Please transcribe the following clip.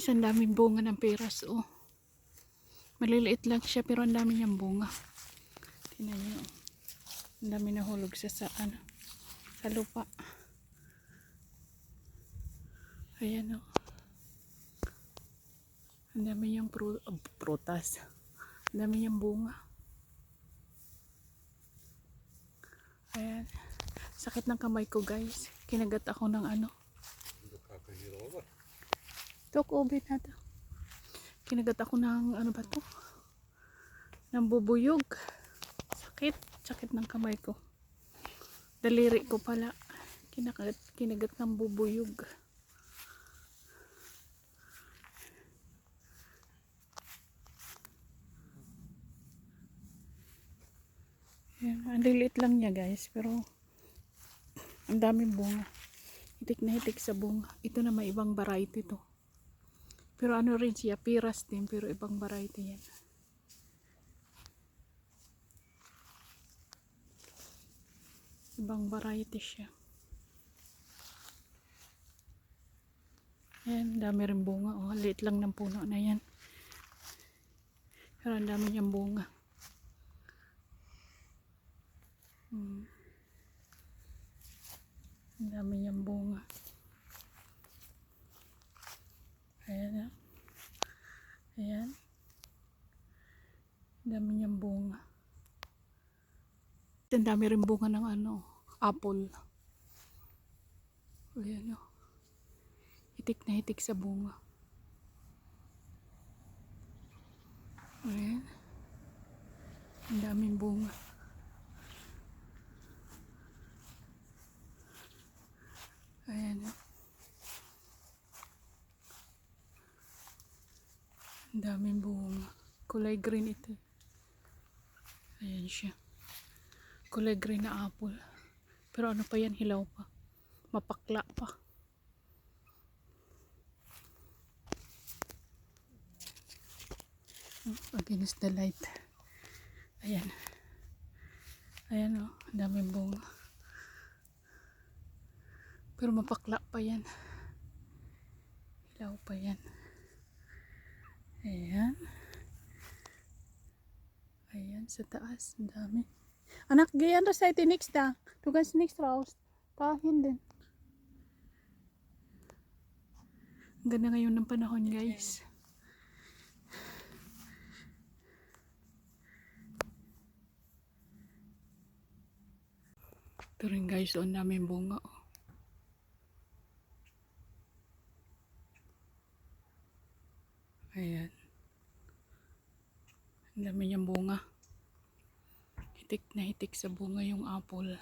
Guys, ang daming bunga ng peras, oh. Maliliit lang siya, pero ang dami niyang bunga. Tingnan niyo, oh. Ang dami nahulog sa, sa, ano, sa lupa. Ayan, oh. Ang dami niyang pru ah, prutas. Ang dami niyang bunga. Ayan. Sakit ng kamay ko, guys. Kinagat ako ng ano. Tok, ubi na to. Kinagat ako ng ano ba to? Ng bubuyog. Sakit. Sakit ng kamay ko. Daliri ko pala. Kinagat, kinagat ng bubuyog. Yan, ang liliit lang niya guys. Pero ang daming bunga. Hitik na hitik sa bunga. Ito na may ibang variety to. Pero ano rin siya, piras din, pero ibang variety yan. Ibang variety siya. Ayan, dami rin bunga. Oh, liit lang ng puno na yan. Pero ang dami niyang bunga. Hmm. Ang dami niyang bunga. Ayan na. Ayan. Dami niyang bunga. Ang dami rin bunga ng ano, apple. Ayan o. Hitik na hitik sa bunga. Ayan. Ang daming bunga. Ayan o. Ang daming bunga. Kulay green ito. Ayan siya. Kulay green na apple. Pero ano pa yan, hilaw pa. Mapakla pa. Oh, Against the light. Ayan. Ayan o, oh, ang daming bunga. Pero mapakla pa yan. Hilaw pa yan. Ayan. Ayan, sa taas. Ang dami. Anak, gayan ra sa iti next da. Tugan sa next rouse. Pahin din. Ang ganda ngayon ng panahon, guys. Ito rin guys, doon namin bunga. Oh. Ayan. Ang dami niyang bunga. Hitik na hitik sa bunga yung apple.